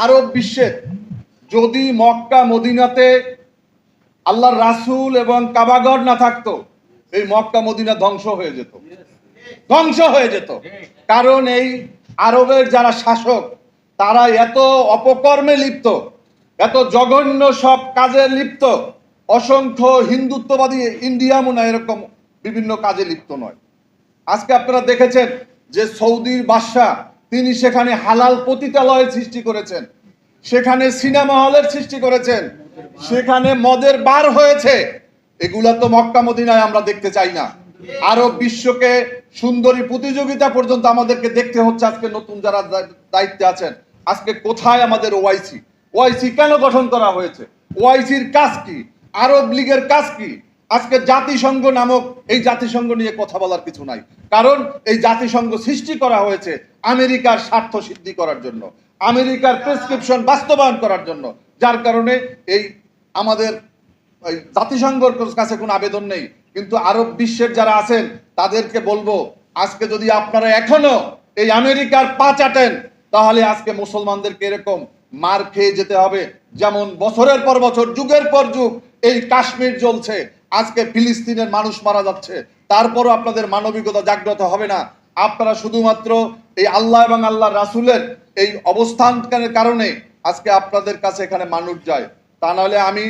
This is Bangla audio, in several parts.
আরব বিশ্বের যদি মক্কা, মদিনাতে আল্লাহর রাসূল এবং কাবাগর না থাকতো, এই মক্কা, মদিনা ধ্বংস হয়ে যেত। ধ্বংস হয়ে যেত। কারণ এই আরবের যারা শাসক, তারা এত অপকর্মে লিপ্ত, এত জঘন্য সব কাজে লিপ্ত, অসংখ্য হিন্দুত্ববাদী ইন্ডিয়া মনে এরকম বিভিন্ন কাজে লিপ্ত নয়। আজকে আপনারা দেখেছেন যে সৌদির বাদশাহ তিনি সেখানে হালাল পতিতালয়ের সৃষ্টি করেছেন। সেখানে সিনেমা হলের সৃষ্টি করেছেন। সেখানে মদের বার হয়েছে। এগুলা তো মক্কা মদিনায় আমরা দেখতে চাই না। আরও বিশ্বকে সুন্দরী প্রতিযোগিতা পর্যন্ত আমাদেরকে দেখতে হচ্ছে আজকে নতুন যারা দায়িত্বে আছেন। আজকে কোথায় আমাদের ওয়াইসি ওয়াইসি কেন গঠন করা হয়েছে? ওয়াইসির কাজ কি? আরব লীগের কাজ কি? আজকে জাতিসংঘ নামক এই জাতিসংঘ নিয়ে কথা বলার কিছু নাই। কারণ এই জাতিসংঘ সৃষ্টি করা হয়েছে আমেরিকার স্বার্থ সিদ্ধি করার জন্য, আমেরিকার প্রেসক্রিপশন বাস্তবায়ন করার জন্য। যার কারণে এই আমাদের জাতিসংঘর কাছে কোনো আবেদন নেই। কিন্তু আরব বিশ্বের যারা আছেন, তাদেরকে বলব, আজকে যদি আপনারা এখনও এই আমেরিকার পা চাটেন, তাহলে আজকে মুসলমানদেরকে এরকম মার খেয়ে যেতে হবে। যেমন বছরের পর বছর, যুগের পর যুগ এই কাশ্মীর জ্বলছে আজকে ফিলিস্তিনের মানুষ মারা যাচ্ছে। তারপরও আপনাদের মানবিকতা জাগ্রত হবে না। আপনারা শুধুমাত্র এই আল্লাহ এবং আল্লাহ রাসূলের এই অবস্থানের কারণে আজকে আপনাদের কাছে এখানে মানুষ যায়। তা নাহলে আমি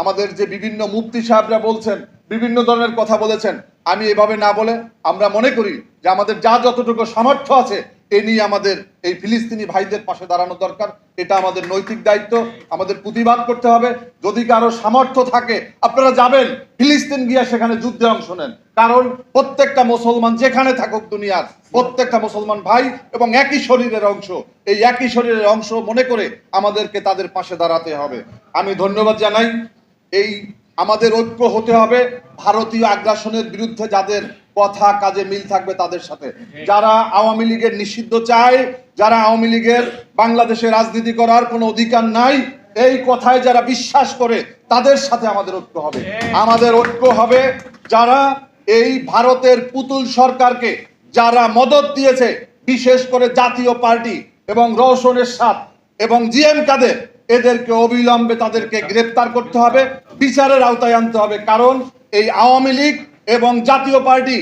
আমাদের যে বিভিন্ন মুফতি সাহেবরা বলছেন, বিভিন্ন ধরনের কথা বলেছেন, আমি এভাবে না বলে আমরা মনে করি যে আমাদের যা যতটুকু সামর্থ্য আছে এ নিয়ে আমাদের, এই ফিলিস্তিনি ভাইদের পাশে দাঁড়ানো দরকার। এটা আমাদের নৈতিক দায়িত্ব, আমাদের প্রতিবাদ করতে হবে। যদি কারও সামর্থ্য থাকে, আপনারা যাবেন, ফিলিস্তিন গিয়া সেখানে যুদ্ধে অংশ নেন। কারণ প্রত্যেকটা মুসলমান যেখানে থাকুক দুনিয়ার, প্রত্যেকটা মুসলমান ভাই এবং একই শরীরের অংশ। এই একই শরীরের অংশ মনে করে আমাদেরকে তাদের পাশে দাঁড়াতে হবে। আমি ধন্যবাদ জানাই। এই আমাদের ঐক্য হতে হবে, ভারতীয় আগ্রাসনের বিরুদ্ধে যাদের কথা কাজে মিল থাকবে তাদের সাথে। যারা আওয়ামী লীগের নিষিদ্ধ চায় যারা আওয়ামী লীগের বাংলাদেশে রাজনীতি করার কোনো অধিকার নাই এই কথায় যারা বিশ্বাস করে তাদের সাথে আমাদের ঐক্য হবে। আমাদের ঐক্য হবে যারা এই ভারতের পুতুল সরকারকে যারা মদত দিয়েছে বিশেষ করে জাতীয় পার্টি এবং রওশনের সাথ এবং জিএম কাদের এদেরকে অবিলম্বে তাদেরকে গ্রেপ্তার করতে হবে বিচারের আওতায় আনতে হবে। কারণ এই আওয়ামী লীগ এবং জাতীয় পার্টি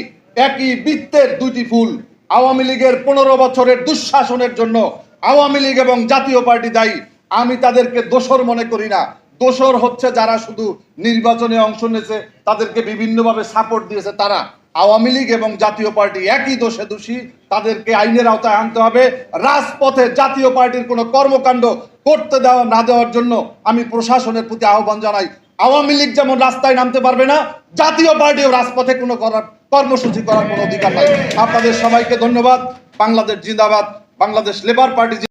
একই বৃত্তের দুটি ফুল আওয়ামী লীগের পনেরো বছরের দুঃশাসনের জন্য আওয়ামী লীগ এবং জাতীয় পার্টি দায়ী। আমি তাদেরকে দোষর মনে করি না। দোষর হচ্ছে যারা শুধু নির্বাচনে অংশ নিয়েছে, তাদেরকে বিভিন্নভাবে সাপোর্ট দিয়েছে তারা। আওয়ামী লীগ এবং জাতীয় পার্টি একই দোষে দোষী। তাদেরকে আইনের আওতায় আনতে হবে। রাজপথে জাতীয় পার্টির কোনো কর্মকাণ্ড করতে দেওয়া না দেওয়ার জন্য আমি প্রশাসনের প্রতি আহ্বান জানাই। আওয়ামী লীগ যেমন রাস্তায় নামতে পারবে না, জাতীয় পার্টিও রাজপথে কোনো করার কর্মসূচি করার কোনো অধিকার নাই। আপনাদের সবাইকে ধন্যবাদ। বাংলাদেশ জিন্দাবাদ। Bangladesh labour party